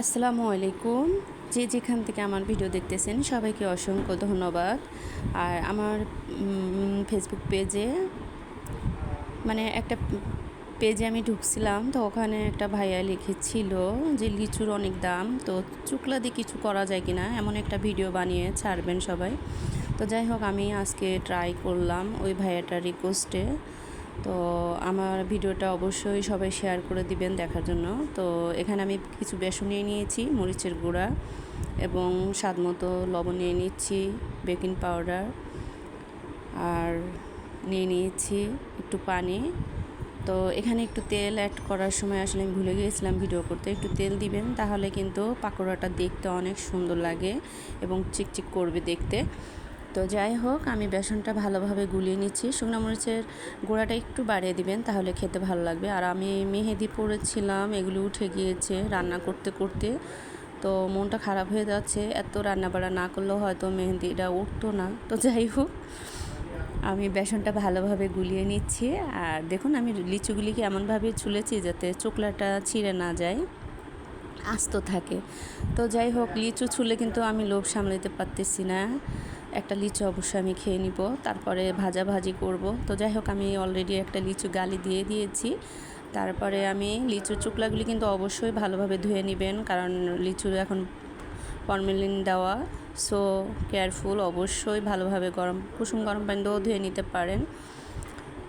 আসসালামু আলাইকুম। যে যেখান থেকে আমার ভিডিও দেখতেছেন, সবাইকে অসংখ্য ধন্যবাদ। আর আমার ফেসবুক পেজে মানে একটা পেজে আমি ঢুকছিলাম, তো ওখানে একটা ভাইয়া লিখেছিল যে, লিচুর অনেক দাম, তো চুকলা দিয়ে কিছু করা যায় কিনা, এমন একটা ভিডিও বানিয়ে ছাড়বেন সবাই। তো যাই হোক, আমি আজকে ট্রাই করলাম ওই ভাইয়াটার রিকোয়েস্টে তো আমার ভিডিওটা অবশ্যই সবাই শেয়ার করে দিবেন দেখার জন্য। তো এখানে আমি কিছু বেসন নিয়ে নিয়েছি, মরিচের গুঁড়া এবং স্বাদ মতো লবণ নিয়ে নিচ্ছি, বেকিং পাউডার। আর নিয়ে নিয়েছি একটু পানি। তো এখানে একটু তেল অ্যাড করার সময় আসলে আমি ভুলে গিয়েছিলাম ভিডিও করতে, একটু তেল দিবেন তাহলে কিন্তু পাকোড়াটা দেখতে অনেক সুন্দর লাগে এবং চিকচিক করবে দেখতে। তো যাই হোক, আমি বেসনটা ভালোভাবে গুলিয়ে নিচ্ছি। শুকনো মরিচের গুঁড়াটা একটু বাড়িয়ে দিবেন, তাহলে খেতে ভালো লাগবে। আর আমি মেহেদি পড়েছিলাম এগুলো উঠে গিয়েছে রান্না করতে করতে। তো মনটা খারাপ হয়ে যাচ্ছে, এত রান্না বাড়া না করলেও হয়তো মেহেদিটা উঠতো না। তো যাই হোক, আমি বেসনটা ভালোভাবে গুলিয়ে নিচ্ছি। আর দেখুন, আমি লিচুগুলিকে এমনভাবে ছুলেছি যাতে চোকলাটা ছিঁড়ে না যায়, আস্ত থাকে। তো যাই হোক, লিচু ছুলে কিন্তু আমি লোভ সামলাতে পারতেছি না। একটা লিচু অবশ্যই আমি খেয়ে নিব, তারপরে ভাজা ভাজি করব। তো যাই হোক, আমি অলরেডি একটা লিচু গালি দিয়ে দিয়েছি। তারপরে আমি লিচুর চুকলাগুলি কিন্তু অবশ্যই ভালোভাবে ধুয়ে নেবেন, কারণ লিচুর এখন ফর্মেলিন দেওয়া সো কেয়ারফুল অবশ্যই ভালোভাবে গরম, কুসুম গরম পানি দিয়েও ধুয়ে নিতে পারেন।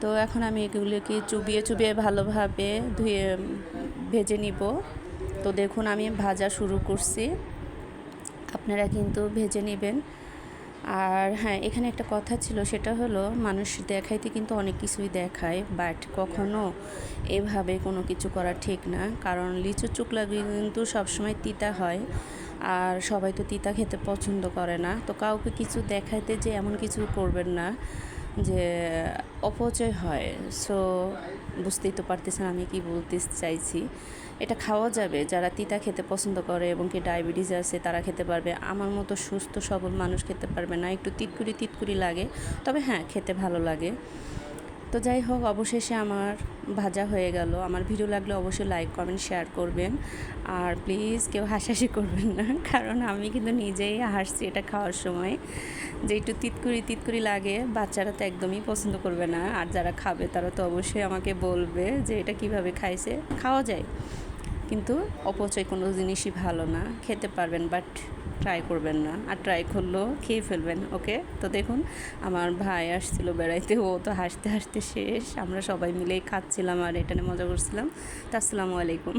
তো এখন আমি এগুলোকে চুবিয়ে চুবিয়ে ভালোভাবে ধুয়ে ভেজে নিব। তো দেখুন, আমি ভাজা শুরু করছি। আপনারা কিন্তু ভেজে নেবেন। আর হ্যাঁ এখানে একটা কথা ছিল, সেটা হলো মানুষ দেখাইতে কিন্তু অনেক কিছুই দেখায় বাট কখনো এভাবে কোনো কিছু করা ঠিক না। কারণ লিচু চুকলা কিন্তু সবসময় তিতা হয়, আর সবাই তো তিতা খেতে পছন্দ করে না। তো কাউকে কিছু দেখাইতে যে এমন কিছু করবেন না। যে অপচয় হয়। সো বুঝতেই তো পারতেছেন আমি কি বলতে চাইছি। এটা খাওয়া যাবে। যারা তিতা খেতে পছন্দ করে এবং কি ডায়াবেটিস আছে, তারা খেতে পারবে। আমার মতো সুস্থ সবল মানুষ খেতে পারবে না। একটু তিতকুড়ি তিতকুড়ি লাগে। তবে হ্যাঁ খেতে ভালো লাগে। তো যাই হোক, অবশেষে আমার ভাজা হয়ে গেল। আমার ভিডিও লাগলে অবশ্যই লাইক কমেন্ট শেয়ার করবেন। আর প্লিজ কেউ হাসাহাসি করবেন না, কারণ আমি কিন্তু নিজেই হাসছি এটা খাওয়ার সময়। যে একটু তিতকুরি তিতকুরি লাগে, বাচ্চারা তো একদমই পছন্দ করবে না। আর যারা খাবে, তারা তো অবশ্যই আমাকে বলবে যে এটা কীভাবে খাইছে। খাওয়া যায়, কিন্তু অপচয় কোনো জিনিসই ভালো না, খেতে পারবেন। বাট ট্রাই করবেন না, আর ট্রাই করলেও খেয়ে ফেলবেন ওকে তো দেখুন, আমার ভাই আসছিল বেড়াইতে, ও তো হাসতে হাসতে শেষ, আমরা সবাই মিলেই খাচ্ছিলাম আর এটা নিয়ে মজা করছিলাম। তো আসসালামু আলাইকুম।